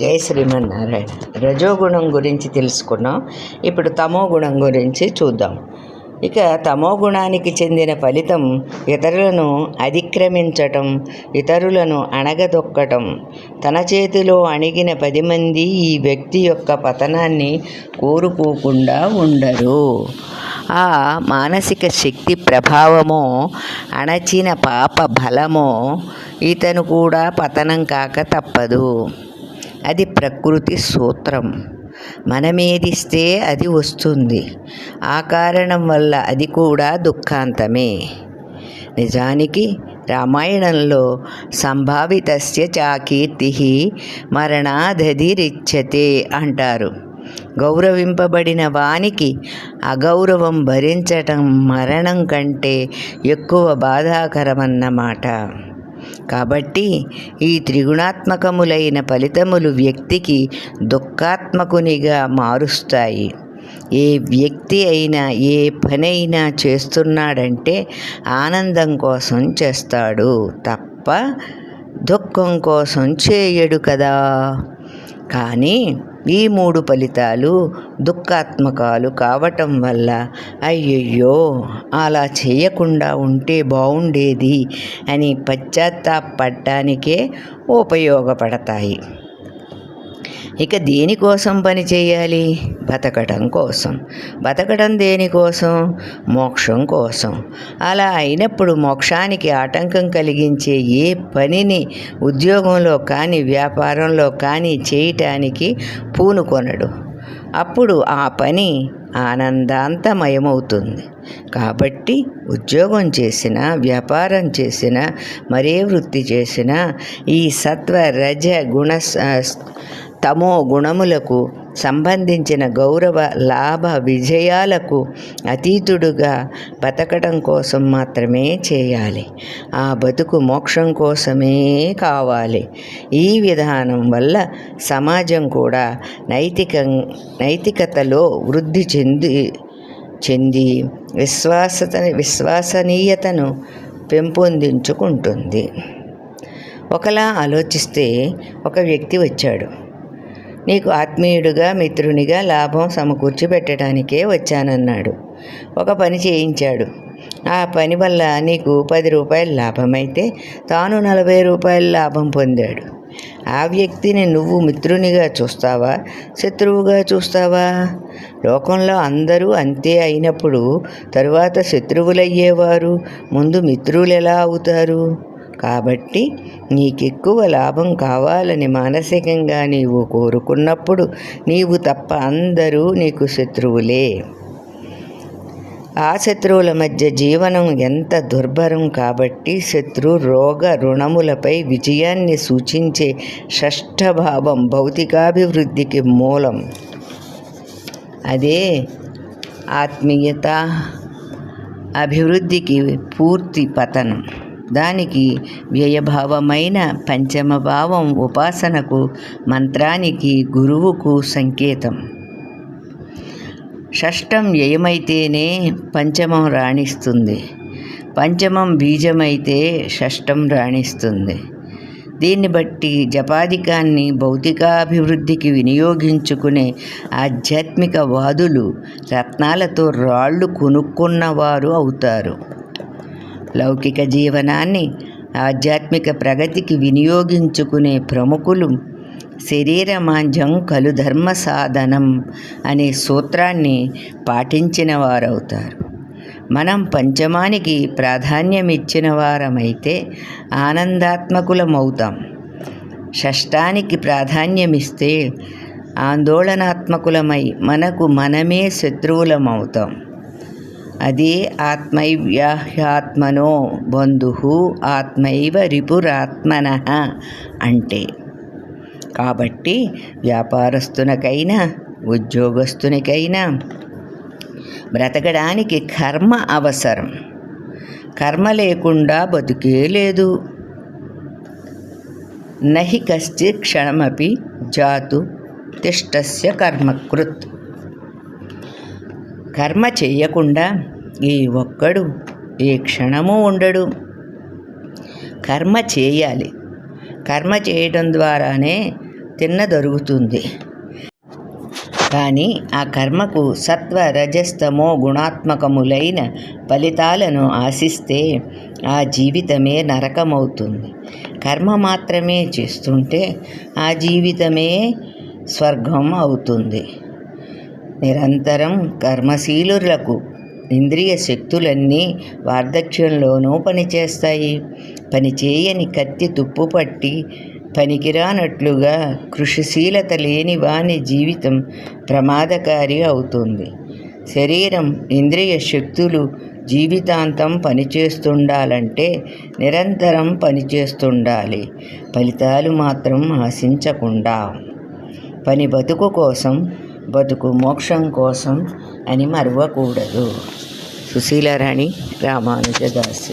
జై శ్రీమన్నారాయణ. రజోగుణం గురించి తెలుసుకున్నాం. ఇప్పుడు తమో గుణం గురించి చూద్దాం. ఇక తమో గుణానికి చెందిన ఫలితం ఇతరులను అతిక్రమించటం ఇతరులను అణగదొక్కటం. తన చేతిలో అణిగిన పది మంది ఈ వ్యక్తి యొక్క పతనాన్ని కోరుకోకుండా ఉండరు. ఆ మానసిక శక్తి ప్రభావమో అణచిన పాప బలమో ఇతను కూడా పతనం కాక తప్పదు. అది ప్రకృతి సూత్రం. మనమేదిస్తే అది వస్తుంది. ఆ కారణం వల్ల అది కూడా దుఃఖాంతమే. నిజానికి రామాయణంలో సంభావితస్య చాకీర్తి మరణాదధిరిచ్యతే అంటారు. గౌరవింపబడిన వానికి అగౌరవం భరించటం మరణం కంటే ఎక్కువ బాధాకరమన్నమాట. కాబట్టి ఈ త్రిగుణాత్మకములైన ఫలితములు వ్యక్తికి దుఃఖాత్మకునిగా మారుస్తాయి. ఏ వ్యక్తి అయినా ఏ పనైనా చేస్తున్నాడంటే ఆనందం కోసం చేస్తాడు. తప్ప దుఃఖం కోసం చేయడు కదా. కానీ ఈ మూడు ఫలితాలు దుఃఖాత్మకాలు కావటం వల్ల అయ్యయ్యో అలా చేయకుండా ఉంటే బాగుండేది అని పశ్చాత్తాపడటానికే ఉపయోగపడతాయి. ఇక దేనికోసం పని చేయాలి? బతకడం కోసం. బతకడం దేనికోసం మోక్షం కోసం. అలా అయినప్పుడు మోక్షానికి ఆటంకం కలిగించే ఏ పనిని ఉద్యోగంలో కానీ వ్యాపారంలో కానీ చేయటానికి పూనుకొనడు. అప్పుడు ఆ పని ఆనందాంతమయమవుతుంది. కాబట్టి ఉద్యోగం చేసినా వ్యాపారం చేసినా మరే వృత్తి చేసినా ఈ సత్వ రజ గుణ తమో గుణములకు సంబంధించిన గౌరవ లాభ విజయాలకు అతీతుడుగా బతకడం కోసం మాత్రమే చేయాలి. ఆ బతుకు మోక్షం కోసమే కావాలి. ఈ విధానం వల్ల సమాజం కూడా నైతిక నైతికతలో వృద్ధి చెంది చెంది విశ్వాసత విశ్వసనీయతను పెంపొందించుకుంటుంది. ఒకలా ఆలోచిస్తే ఒక వ్యక్తి వచ్చాడు. నీకు ఆత్మీయుడుగా మిత్రునిగా లాభం సమకూర్చి పెట్టడానికే వచ్చానన్నాడు. ఒక పని చేయించాడు. ఆ పని వల్ల నీకు పది రూపాయల లాభమైతే తాను నలభై రూపాయల లాభం పొందాడు. ఆ వ్యక్తిని నువ్వు మిత్రునిగా చూస్తావా? శత్రువుగా చూస్తావా? లోకంలో అందరూ అంతే అయినప్పుడు తరువాత శత్రువులయ్యేవారు? ముందు మిత్రులు ఎలా అవుతారు? కాబట్టి నీకెక్కువ లాభం కావాలని మానసికంగా నీవు కోరుకున్నప్పుడు నీవు తప్ప అందరూ నీకు శత్రువులే. ఆ శత్రువుల మధ్య జీవనం ఎంత దుర్భరం కాబట్టి శత్రు రోగ రుణములపై విజయాన్ని సూచించే షష్ఠభావం భౌతికాభివృద్ధికి మూలం. అదే ఆత్మీయత అభివృద్ధికి పూర్తి పతనం. దానికి వ్యయభావమైన పంచమ భావం ఉపాసనకు మంత్రానికి గురువుకు సంకేతం. షష్టం వ్యయమైతేనే పంచమం రాణిస్తుంది. పంచమం బీజమైతే షష్టం రాణిస్తుంది. దీన్ని బట్టి జపాదికాన్ని భౌతికాభివృద్ధికి వినియోగించుకునే ఆధ్యాత్మిక వాదులు రత్నాలతో రాళ్ళు కొనుక్కున్నవారు అవుతారు. లౌకిక జీవనాన్ని ఆధ్యాత్మిక ప్రగతికి వినియోగించుకునే ప్రముఖులు శరీరమాంజం కలు ధర్మ సాధనం అనే సూత్రాన్ని పాటించిన వారవుతారు మనం పంచమానికి ప్రాధాన్యమిచ్చిన వారమైతే ఆనందాత్మకులమవుతాం. షష్టానికి ప్రాధాన్యమిస్తే ఆందోళనాత్మకులమై మనకు మనమే శత్రువులమవుతాం. అదే ఆత్మైవ్యాహ్యాత్మనో బంధు ఆత్మైవ రిపురాత్మన అంటే. కాబట్టి వ్యాపారస్తునికైనా ఉద్యోగస్తునికైనా బ్రతకడానికి కర్మ అవసరం. కర్మ లేకుండా బతుకే లేదు. నహి కశ్చి క్షణమపి జాతు తిష్టస్య కర్మకృత్ కర్మ చేయకుండా ఏ ఒక్కడు ఏ క్షణము ఉండడు. కర్మ చేయాలి. కర్మ చేయడం ద్వారానే తిన్న దొరుకుతుంది. కానీ ఆ కర్మకు సత్వ రజస్తమో గుణాత్మకములైన ఫలితాలను ఆశిస్తే ఆ జీవితమే నరకమవుతుంది. కర్మ మాత్రమే చేస్తుంటే ఆ జీవితమే స్వర్గం అవుతుంది. నిరంతరం కర్మశీలులకు ఇంద్రియ శక్తులన్నీ వార్ధక్యంలోనూ పనిచేస్తాయి. పనిచేయని కత్తి తుప్పు పట్టి పనికిరానట్లుగా కృషిశీలత లేని వాని జీవితం ప్రమాదకారి అవుతుంది. శరీరం ఇంద్రియ శక్తులు జీవితాంతం పనిచేస్తుండాలంటే నిరంతరం పనిచేస్తుండాలి. ఫలితాలు మాత్రం ఆశించకుండా. పని బతుకు కోసం బతుకు మోక్షం కోసం అని మరవకూడదు. సుశీలారాణి రామానుజదాసు